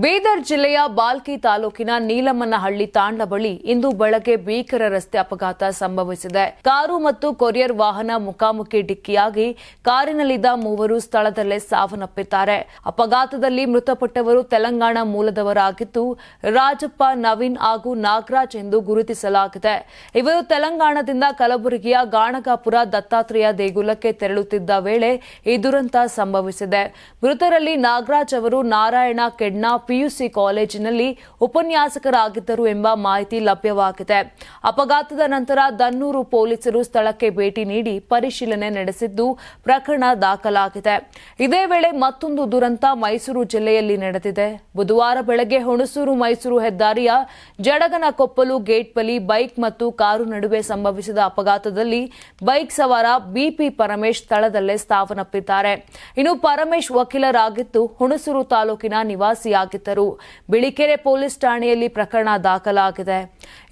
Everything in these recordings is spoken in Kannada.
ಬೀದರ್ ಜಿಲ್ಲೆಯ ಬಾಲ್ಕಿ ತಾಲೂಕಿನ ನೀಲಮ್ಮನಹಳ್ಳಿ ತಾಂಡ ಬಳಿ ಇಂದು ಬೆಳಗ್ಗೆ ಭೀಕರ ರಸ್ತೆ ಅಪಘಾತ ಸಂಭವಿಸಿದೆ. ಕಾರು ಮತ್ತು ಕೊರಿಯರ್ ವಾಹನ ಮುಖಾಮುಖಿ ಡಿಕ್ಕಿಯಾಗಿ ಕಾರಿನಲ್ಲಿದ್ದ ಮೂವರು ಸ್ಥಳದಲ್ಲೇ ಸಾವನ್ನಪ್ಪಿದ್ದಾರೆ. ಅಪಘಾತದಲ್ಲಿ ಮೃತಪಟ್ಟವರು ತೆಲಂಗಾಣ ಮೂಲದವರಾಗಿದ್ದು, ರಾಜಪ್ಪ, ನವೀನ್ ಹಾಗೂ ನಾಗರಾಜ್ ಎಂದು ಗುರುತಿಸಲಾಗಿದೆ. ಇವರು ತೆಲಂಗಾಣದಿಂದ ಕಲಬುರಗಿಯ ಗಾಣಗಾಪುರ ದತ್ತಾತ್ರೇಯ ದೇಗುಲಕ್ಕೆ ತೆರಳುತ್ತಿದ್ದ ವೇಳೆ ಈ ದುರಂತ ಸಂಭವಿಸಿದೆ. ಮೃತರಲ್ಲಿ ನಾಗರಾಜ್ ಅವರು ನಾರಾಯಣ ಕೆಡ್ನಾ ಪಿಯುಸಿ ಕಾಲೇಜಿನಲ್ಲಿ ಉಪನ್ಯಾಸಕರಾಗಿದ್ದರು ಎಂಬ ಮಾಹಿತಿ ಲಭ್ಯವಾಗಿದೆ. ಅಪಘಾತದ ನಂತರ ದನ್ನೂರು ಪೊಲೀಸರು ಸ್ಥಳಕ್ಕೆ ಭೇಟಿ ನೀಡಿ ಪರಿಶೀಲನೆ ನಡೆಸಿದ್ದು ಪ್ರಕರಣ ದಾಖಲಾಗಿದೆ. ಇದೇ ವೇಳೆ ಮತ್ತೊಂದು ದುರಂತ ಮೈಸೂರು ಜಿಲ್ಲೆಯಲ್ಲಿ ನಡೆದಿದೆ. ಬುಧವಾರ ಬೆಳಗ್ಗೆ ಹುಣಸೂರು ಮೈಸೂರು ಹೆದ್ದಾರಿಯ ಜಡಗನಕೊಪ್ಪಲು ಗೇಟ್ ಬಳಿ ಬೈಕ್ ಮತ್ತು ಕಾರು ನಡುವೆ ಸಂಭವಿಸಿದ ಅಪಘಾತದಲ್ಲಿ ಬೈಕ್ ಸವಾರ ಬಿಪಿ ಪರಮೇಶ್ ಸ್ಥಳದಲ್ಲೇ ಸಾವನ್ನಪ್ಪಿದ್ದಾರೆ ಇನ್ನು ಪರಮೇಶ್ ವಕೀಲರಾಗಿದ್ದು ಹುಣಸೂರು ತಾಲೂಕಿನ ನಿವಾಸಿಯಾಗಿದ್ದರು ಬಿಳಿಕೆರೆ ಪೊಲೀಸ್ ಠಾಣೆಯಲ್ಲಿ ಪ್ರಕರಣ ದಾಖಲಾಗಿದೆ.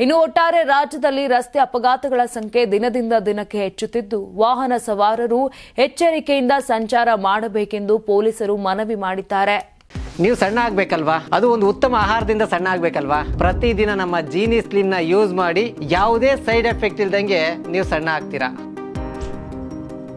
ಇನ್ನು ಒಟ್ಟಾರೆ ರಾಜ್ಯದಲ್ಲಿ ರಸ್ತೆ ಅಪಘಾತಗಳ ಸಂಖ್ಯೆ ದಿನದಿಂದ ದಿನಕ್ಕೆ ಹೆಚ್ಚುತ್ತಿದ್ದು, ವಾಹನ ಸವಾರರು ಎಚ್ಚರಿಕೆಯಿಂದ ಸಂಚಾರ ಮಾಡಬೇಕೆಂದು ಪೊಲೀಸರು ಮನವಿ ಮಾಡಿದ್ದಾರೆ. ನೀವು ಸಣ್ಣ ಆಗ್ಬೇಕಲ್ವಾ? ಅದು ಒಂದು ಉತ್ತಮ ಆಹಾರದಿಂದ ಸಣ್ಣ ಆಗ್ಬೇಕಲ್ವಾ? ಪ್ರತಿದಿನ ನಮ್ಮ ಜೀನಿ ಸ್ಲಿಮ್ನ ಯೂಸ್ ಮಾಡಿ ಯಾವುದೇ ಸೈಡ್ ಎಫೆಕ್ಟ್ ಇಲ್ದಂಗೆ ನೀವು ಸಣ್ಣ ಆಗ್ತೀರಾ?